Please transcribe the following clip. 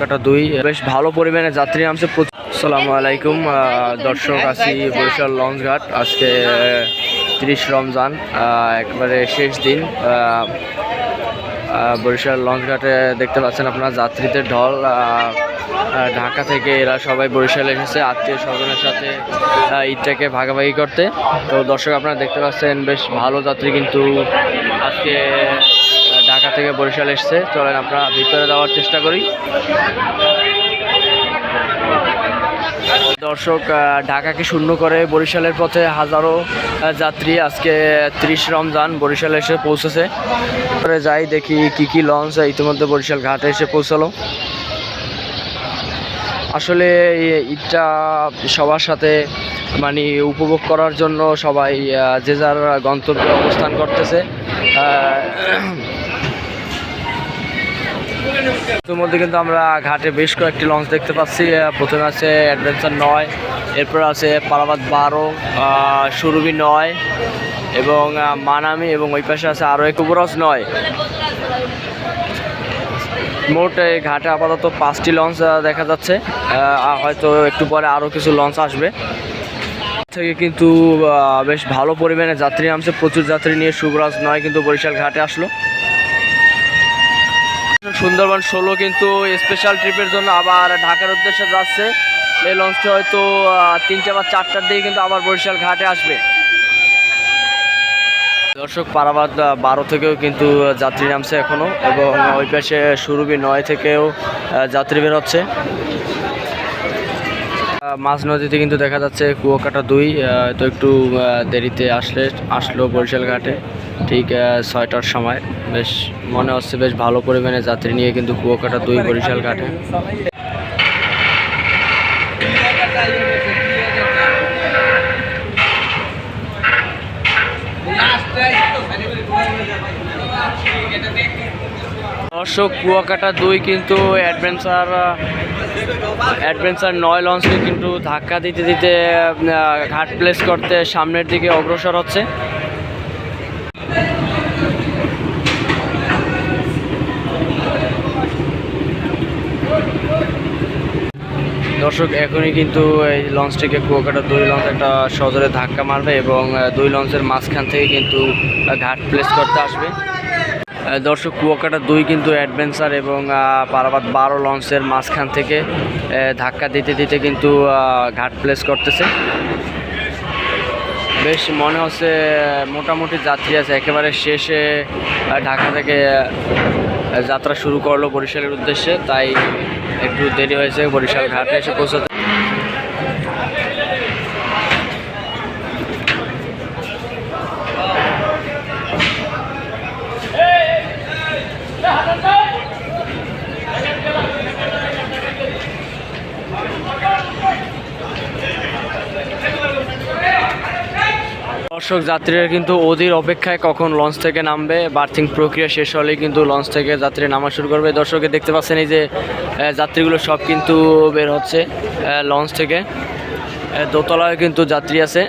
কাটা দুই। বেশ ভালো পরিমাণে যাত্রী নামছে আসসালামু আলাইকুম দর্শক, আছি বরিশাল লঞ্চ ঘাট আজকে তিরিশ রমজান একবারে শেষ দিন। বরিশাল লঞ্চ ঘাটে দেখতে পাচ্ছেন আপনারা যাত্রীদের ঢল। ঢাকা থেকে এরা সবাই বরিশালে এসেছে, আত্মীয় স্বজনের সাথে ঈদটাকে ভাগাভাগি করতে। তো দর্শক, আপনারা দেখতে পাচ্ছেন, বেশ ভালো যাত্রী কিন্তু আজকে থেকে বরিশাল এসছে। চলেন আমরা ভিতরে যাওয়ার চেষ্টা করি। দর্শক ঢাকাকে শূন্য করে বরিশালের পথে হাজারো যাত্রী আজকে ত্রিশ রমজান বরিশালে এসে পৌঁছেছে। পরে যাই দেখি কি কি লঞ্চ ইতিমধ্যে বরিশাল ঘাটে এসে পৌঁছালো। আসলে ঈদটা সবার সাথে মানে উপভোগ করার জন্য সবাই যে যার গন্তব্যে অবস্থান করতেছে ইতিমধ্যে কিন্তু আমরা ঘাটে বেশ কয়েকটি লঞ্চ দেখতে পাচ্ছি। প্রথমে আছে অ্যাডভেঞ্চার নয়, এরপর আছে পারাবাদ বারো সুরভি নয় এবং মানামি এবং ওই পাশে আছে আরও এক উপরস নয়। মোট, এই ঘাটে আপাতত পাঁচটি লঞ্চ দেখা যাচ্ছে। হয়তো একটু পরে আরও কিছু লঞ্চ আসবে। থেকে কিন্তু বেশ ভালো পরিমাণে যাত্রী নামছে। প্রচুর যাত্রী নিয়ে শুভরাজ নয় কিন্তু বরিশাল ঘাটে আসলো। সুন্দরবন ষোলো কিন্তু স্পেশাল ট্রিপের জন্য আবার ঢাকার উদ্দেশ্যে যাচ্ছে। এই লঞ্চটি হয়তো তিনটে বা চারটার দিকে কিন্তু আবার বরিশাল ঘাটে আসবে। দর্শক, পারাবাদ বারো থেকেও কিন্তু যাত্রী নামছে এখনও এবং ওই পাশে সুরভি নয় থেকেও যাত্রী বেরোচ্ছে। মাঝ নদীতে কিন্তু দেখা যাচ্ছে কুয়াকাটা দুই তো একটু দেরিতে আসলে, আসলো বরিশাল ঘাটে, ঠিক ছয়টার সময়। বেশ মনে হচ্ছে বেশ ভালো পরিমাণে যাত্রী নিয়ে কিন্তু কুয়াকাটা দুই বরিশাল ঘাটে। দর্শক, কুয়াকাটা দুই কিন্তু অ্যাডভেঞ্চার অ্যাডভেঞ্চার নয় লঞ্চকে কিন্তু ধাক্কা দিতে দিতে ঘাট প্লেস করতে সামনের দিকে অগ্রসর হচ্ছে। দর্শক, এখনই কিন্তু এই লঞ্চটিকে কুয়াকাটা দুই লঞ্চ একটা সজোরে ধাক্কা মারবে এবং দুই লঞ্চের মাঝখান থেকে কিন্তু ঘাট প্লেস করতে আসবে। দর্শক, কুয়াকাটা দুই কিন্তু অ্যাডভেঞ্চার এবং পারাবাদ বারো লঞ্চের মাঝখান থেকে ধাক্কা দিতে দিতে কিন্তু ঘাট প্লেস করতেছে। বেশ মনে হচ্ছে মোটামুটি যাত্রী আছে, একেবারে শেষে ঢাকা থেকে যাত্রা শুরু করল বরিশালের উদ্দেশ্যে তাই একটু দেরি হয়েছে বরিশাল ঘাটে এসে পৌঁছাতে। দর্শক, যাত্রীরা কিন্তু ওদের অপেক্ষায় কখন লঞ্চ থেকে নামবে, বার্থিং প্রক্রিয়া শেষ হলেই কিন্তু লঞ্চ থেকে যাত্রী নামা শুরু করবে। দর্শকে দেখতে পাচ্ছেন এই যে যাত্রীগুলো সব কিন্তু বের হচ্ছে লঞ্চ থেকে। দোতলায় কিন্তু যাত্রী আছে।